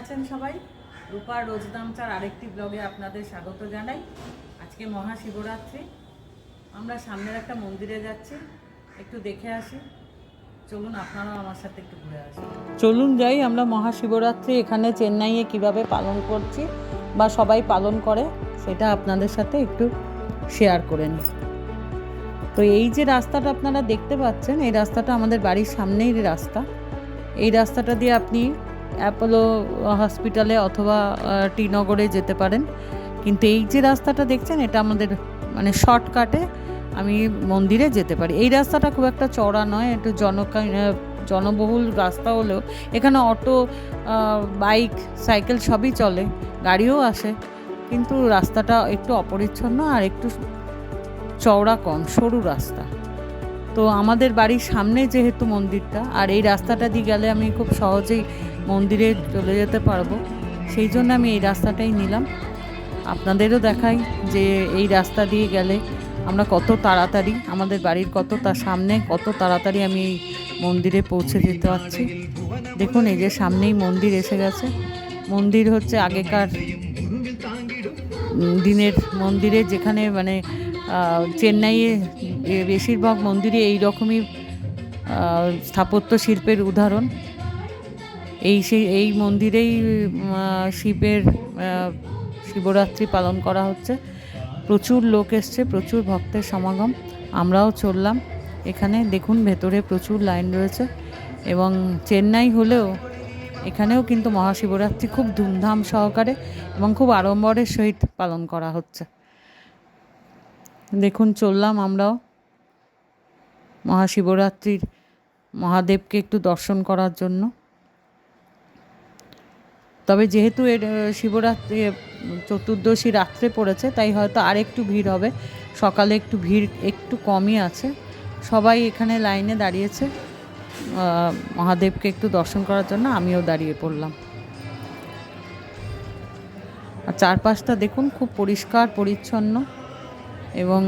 আছেন সবাই? রূপার রোজদামচার আরেকটি ব্লগে আপনাদের স্বাগত জানাই। আজকে মহাশিবরাত্রি। আমরা সামনের একটা মন্দিরে যাচ্ছি। একটু দেখে আসি। চলুন আপনারাও আমার সাথে একটু ঘুরে আসি। চলুন যাই, আমরা মহাশিবরাত্রি এখানে চেন্নাইয়ে কীভাবে পালন করছি বা সবাই পালন করে, সেটা আপনাদের সাথে একটু শেয়ার করে নিই। তো এই যে রাস্তাটা আপনারা দেখতে পাচ্ছেন, এই রাস্তাটা আমাদের বাড়ির সামনেই রাস্তা। এই রাস্তাটা দিয়ে আপনি অ্যাপোলো হসপিটালে অথবা আহ, টি নগরে যেতে পারেন। কিন্তু এই যে রাস্তাটা দেখছেন এটা আমাদের মানে শর্টকাটে আমি মন্দিরে যেতে পারি। এই রাস্তাটা খুব একটা চড়া নয় একটু জনকা জনবহুল রাস্তা হলেও। এখানে অটো বাইক সাইকেল সবই চলে গাড়িও আসে। কিন্তু রাস্তাটা একটু অপরিচ্ছন্ন আর একটু চওড়া কম সরু রাস্তা। তো আমাদের বাড়ির সামনে যেহেতু মন্দিরটা আর এই রাস্তাটা দিয়ে গেলে আমি খুব সহজেই মন্দিরে চলে যেতে পারব। সেই জন্য আমি এই রাস্তাটাই নিলাম। আপনাদেরও দেখাই যে এই রাস্তা দিয়ে গেলে আমরা কত তাড়াতাড়ি, আমাদের বাড়ির কত তার সামনে, কত তাড়াতাড়ি আমি এই মন্দিরে পৌঁছে যেতে পারছি। দেখুন, এই যে সামনেই মন্দির এসে গেছে। মন্দির হচ্ছে আগেকার দিনের মন্দিরে যেখানে মানে চেন্নাইয়ে বেশিরভাগ মন্দিরে এই রকমই স্থাপত্য শিল্পের উদাহরণ। এই সেই এই মন্দিরেই শিবের শিবরাত্রি পালন করা হচ্ছে। প্রচুর লোক এসছে, প্রচুর ভক্তের সমাগম। আমরাও চললাম। এখানে দেখুন, ভেতরে প্রচুর লাইন রয়েছে এবং চেন্নাই হলেও এখানেও কিন্তু মহাশিবরাত্রি খুব ধুমধাম সহকারে এবং খুব আড়ম্বরের সহিত পালন করা হচ্ছে। দেখুন, চললাম আমরাও। মহাশিবরাত্রির মহাদেবকে একটু দর্শন করার জন্য। তবে যেহেতু এর শিবরাত্রি চতুর্দশী রাত্রে পড়েছে, তাই হয়তো আর একটু ভিড় হবে। সকালে একটু ভিড় একটু কমই আছে। সবাই এখানে লাইনে দাঁড়িয়েছে। মহাদেবকে একটু দর্শন করার জন্য আমিও দাঁড়িয়ে পড়লাম। আর চারপাশটা দেখুন, খুব পরিষ্কার, পরিচ্ছন্ন এবং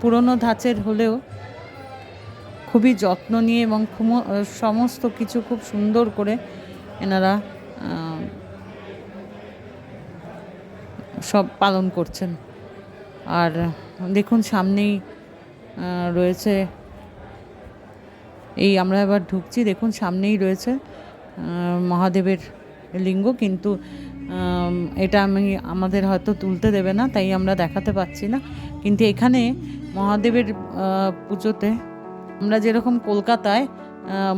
পুরনো ধাঁচের হলেও খুবই যত্ন নিয়ে এবং সমস্ত কিছু খুব সুন্দর করে এনারা সব পালন করছেন। আর দেখুন, সামনেই রয়েছে এই, আমরা এবার ঢুকছি, দেখুন, সামনেই রয়েছে মহাদেবের লিঙ্গ, কিন্তু এটা আমি, আমাদের হয়তো তুলতে দেবে না, তাই আমরা দেখাতে পাচ্ছি না। কিন্তু এখানে মহাদেবের পুজোতে আমরা যেরকম কলকাতায়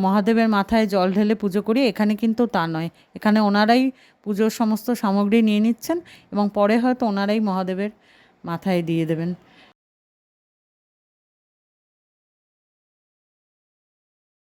মহাদেবের মাথায় জল ঢেলে পুজো করি, এখানে কিন্তু তা নয়। এখানে ওনারাই পুজোর সমস্ত সামগ্রী নিয়ে নিচ্ছেন এবং পরে হয়তো ওনারাই মহাদেবের মাথায় দিয়ে দেবেন।